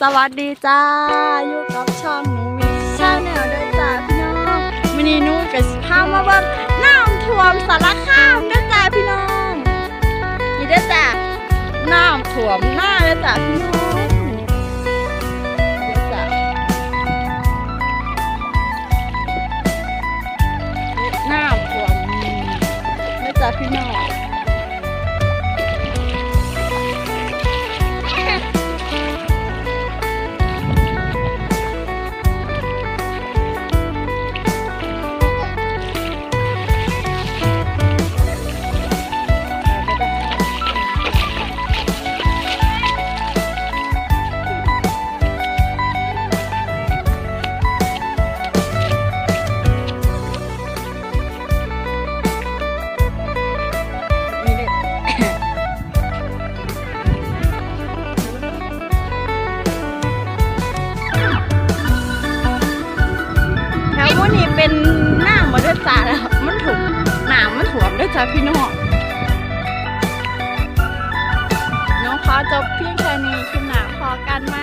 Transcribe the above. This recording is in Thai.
สวัสดีจ้า อยู่กับช่องหนูวิชาแนลด้วยจ้าพี่น้องวันนี้หนูกับพามาเบิ่งน้ำท่วมสารคามด้วยจ้าพี่น้องนี่ด้วยจ้าน้ำท่วมหน้าด้วยจ้าพี่น้องนี่จ้าน้ำท่วมด้วยจ้าพี่น้อง นี้เป็นหน้ามาด้วยจ้าแล้วมันถูกหนามมันถ่วมด้วยจ้าพี่น้องน้องขอจบเพียงแค่นี้คุณหนาพอกันไหม